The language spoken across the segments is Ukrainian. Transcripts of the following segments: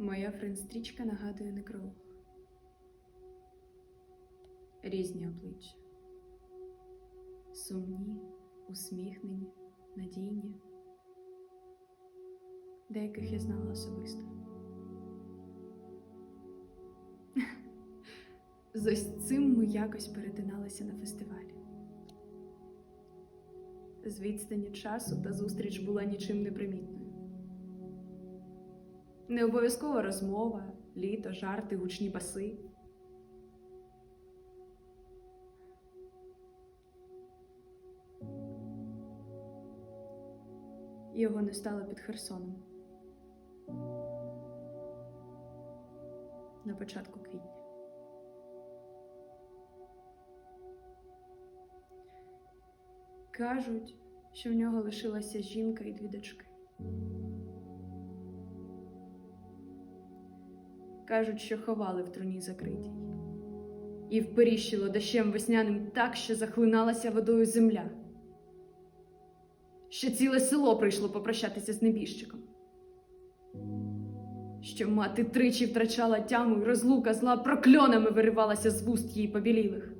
Моя френстрічка нагадує некролог. Різні обличчя. Сумні, усміхнені, надійні. Деяких я знала особисто. З ось цим ми якось перетиналися на фестивалі. З відстані часу та зустріч була нічим не примітною. Не обов'язкова розмова, літо, жарти, гучні баси. Його не стало під Херсоном. На початку квітня. Кажуть, що в нього лишилася жінка і дві дочки. Кажуть, що ховали в труні закритій. І вперіщило дощем весняним так, що захлиналася водою земля. Що ціле село прийшло попрощатися з небіжчиком. Що мати тричі втрачала тяму, і розлука зла прокльонами виривалася з вуст її побілілих.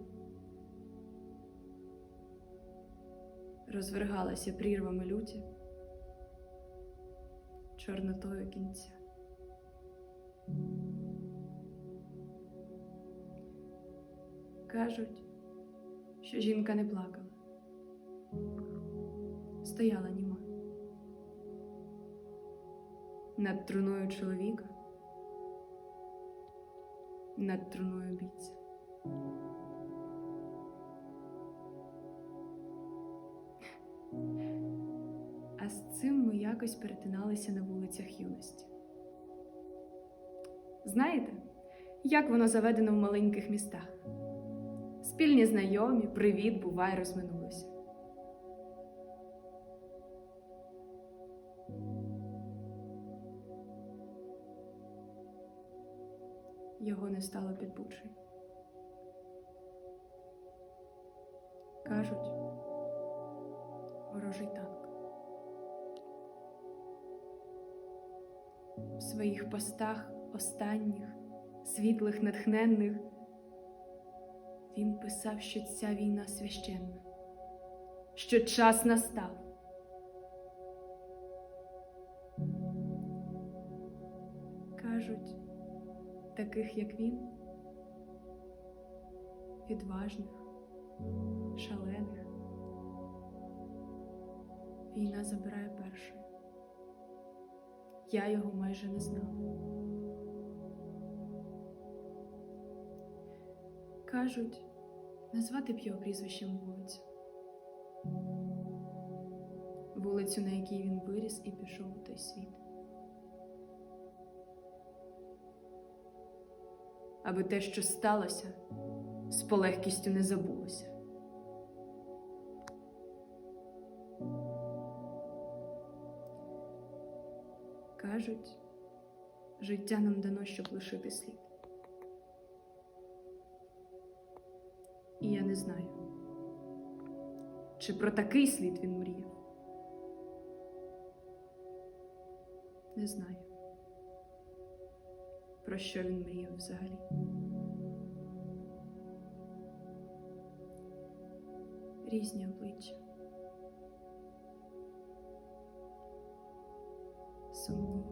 Розвергалася прірвами люті, чорнотою кінця. Кажуть, що жінка не плакала, стояла німа. Над труною чоловіка, над труною бійця. А з цим ми якось перетиналися на вулицях юності. Знаєте, як воно заведено в маленьких містах? Спільні знайомі, привіт, бувай, розминулися. Його не стало під Бучею. Кажуть, ворожий танк. В своїх постах останніх, світлих, натхненних, він писав, що ця війна священна, що час настав. Кажуть, таких як він, відважних, шалених, війна забирає першою. Я його майже не знала. Кажуть, назвати б його прізвищем вулицю. Вулицю, на якій він виріс і пішов у той світ. Аби те, що сталося, з полегкістю не забулося. Кажуть, життя нам дано, щоб лишити слід. І я не знаю, чи про такий слід він мріяв. Не знаю, про що він мріяв взагалі. Різні обличчя. Сумні,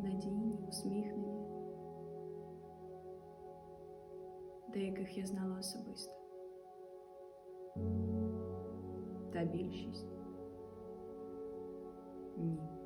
надійні, усміхнені. Деяких я знала особисто. Та більшість ні.